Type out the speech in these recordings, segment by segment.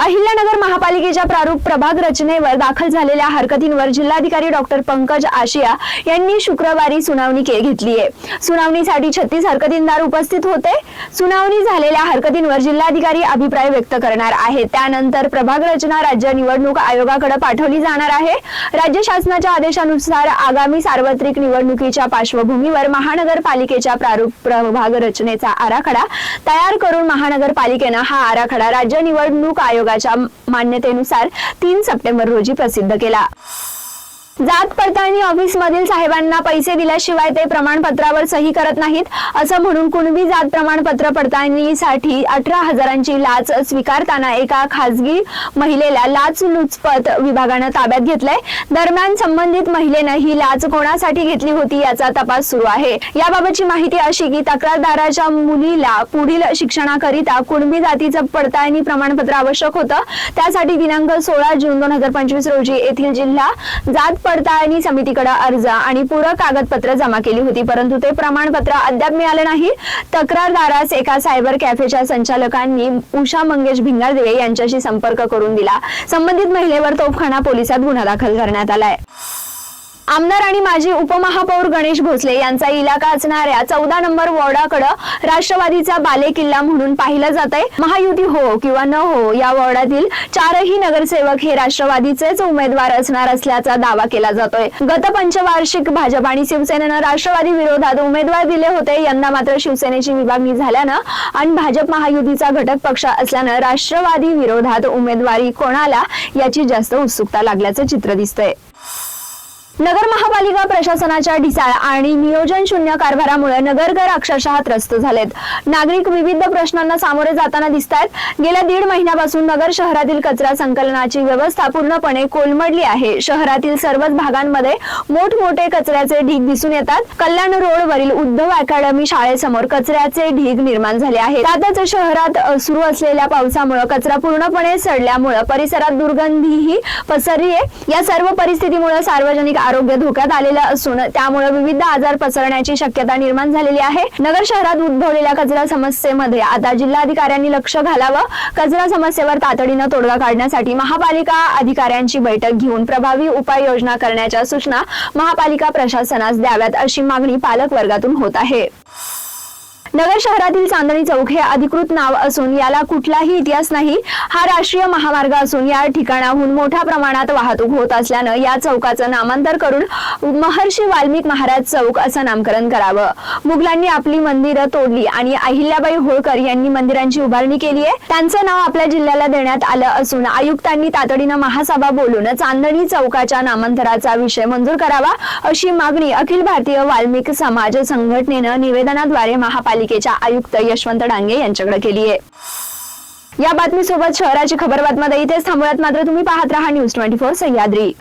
अहिल्यानगर महापालिकेच्या प्रारूप प्रभाग रचनेवर दाखल झालेल्या हरकतींवर जिल्हाधिकारी डॉक्टर पंकज आशिया यांनी शुक्रवारी सुनावणी घेतली आहे. सुनावणीसाठी छत्तीस हरकतींदार उपस्थित होते. सुनावणी झालेल्या हरकतींवर जिल्हाधिकारी अभिप्राय व्यक्त करणार आहेत. त्यानंतर प्रभाग रचना राज्य निवडणूक आयोगाकडे पाठवली जाणार आहे. राज्य शासनाच्या आदेशानुसार आगामी सार्वत्रिक निवडणुकीच्या पार्श्वभूमीवर महानगरपालिकेच्या प्रारूप प्रभाग रचनेचा आराखडा तयार करून महानगरपालिकेनं हा आराखडा राज्य निवडणूक आयोग आयोगाच्या मान्यतेनुसार तीन सप्टेंबर रोजी प्रसिद्ध केला. जात पडताळणी ऑफिस मधील साहेबांना पैसे दिल्याशिवाय ते प्रमाणपत्रावर सही करत नाहीत असं म्हणून कुणबी जात प्रमाणपत्र पडताळणीसाठी अठरा हजारांची लाच स्वीकारताना एका खासगी महिलेला लाच लुचपत विभागानं ताब्यात घेतलंय. दरम्यान संबंधित महिलेनं ही लाच कोणासाठी घेतली होती याचा तपास सुरू आहे. याबाबतची माहिती अशी की तक्रारदाराच्या मुलीला पुढील शिक्षणाकरिता कुणबी जातीचं पडताळणी प्रमाणपत्र आवश्यक होतं. त्यासाठी दिनांक सोळा जून दोन हजार पंचवीस रोजी येथील जिल्हा जात पडताळणी समितीकडे अर्ज आणि पूरक कागदपत्र जमा केली होती परंतु ते प्रमाणपत्र अद्याप मिळालं नाही. तक्रारदारास एका सायबर कॅफेच्या संचालकांनी उषा मंगेश भिंगारदेवे यांच्याशी संपर्क करून दिला. संबंधित महिलेवर तोफखाना पोलिसात गुन्हा दाखल करण्यात आलाय. आमदार आणि माजी उपमहापौर गणेश भोसले यांचा इलाका असणाऱ्या चौदा नंबर वॉर्डाकडे राष्ट्रवादीचा बाले किल्ला म्हणून पाहिलं जात आहे महायुती हो किंवा न हो या वॉर्डातील चारही नगरसेवक हे राष्ट्रवादीचेच उमेदवार असणार असल्याचा दावा केला जातोय. गत पंचवार्षिक भाजप आणि शिवसेनेनं राष्ट्रवादी विरोधात उमेदवार दिले होते. यंदा मात्र शिवसेनेची विभागणी झाल्यानं आणि भाजप महायुतीचा घटक पक्ष असल्यानं राष्ट्रवादी विरोधात उमेदवारी कोणाला याची जास्त उत्सुकता लागल्याचं चित्र दिसतंय. नगर महापालिका प्रशासनाच्या ढिसाळ आणि नियोजन शून्य कारभारामुळे नगरकर अक्षरशः त्रस्त झालेत. नागरिक विविध प्रश्नांना सामोरे जाताना दिसत आहेत गेल्या दीड महिन्यापासून नगर शहरातील कचरा संकलनाची व्यवस्था पूर्णपणे कोलमडली आहे. शहरातील सर्वच भागांमध्ये मोठमोठे कचऱ्याचे ढीग दिसून येतात. कल्याण रोडवरील उद्धव अकॅडमी शाळेसमोर कचऱ्याचे ढीग निर्माण झाले आहेत. त्यातच शहरात सुरू असलेल्या पावसामुळे कचरा पूर्णपणे सडल्यामुळे परिसरात दुर्गंधीही पसरली आहे. या सर्व परिस्थितीमुळे सार्वजनिक आरोग्य धोक्यात आलेलं असून त्यामुळे विविध आजार पसरण्याची शक्यता निर्माण झालेली आहे. नगर शहरात उद्भवलेल्या कचरा समस्येमध्ये आता जिल्हाधिकाऱ्यांनी लक्ष घालावं. कचरा समस्येवर तातडीनं तोडगा काढण्यासाठी महापालिका अधिकाऱ्यांची बैठक घेऊन प्रभावी उपाययोजना करण्याच्या सूचना महापालिका प्रशासनास द्याव्यात अशी मागणी पालक वर्गातून होत आहे. नगर शहरातील चांदणी चौक हे अधिकृत नाव असून याला कुठलाही इतिहास नाही हा राष्ट्रीय महामार्ग असून या ठिकाणाहून मोठ्या प्रमाणात वाहतूक होत असल्यानं या चौकाचं नामांतर करून महर्षी वाल्मिक महाराज चौक असं नामकरण करावं. मुघलांनी आपली मंदिरं तोडली आणि अहिल्याबाई होळकर यांनी मंदिरांची उभारणी केली आहे. त्यांचं नाव आपल्या जिल्ह्याला देण्यात आलं असून आयुक्तांनी तातडीनं महासभा बोलून चांदणी चौकाच्या नामांतराचा विषय मंजूर करावा अशी मागणी अखिल भारतीय वाल्मिक समाज संघटनेनं निवेदनाद्वारे महापालिकेच्या आयुक्त यशवंत डांगे यांच्याकडे केली आहे. या बातमीसोबत शहराची खबर बातमध्ये इथेच थांबवत मात्र तुम्ही पाहत राहा न्यूज ट्वेंटी फोर सह्याद्री.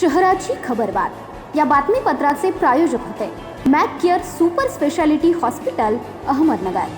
शहराची खबरबात या बातमीपत्राचे प्रायोजक होते. Mac Care super speciality hospital Ahmednagar.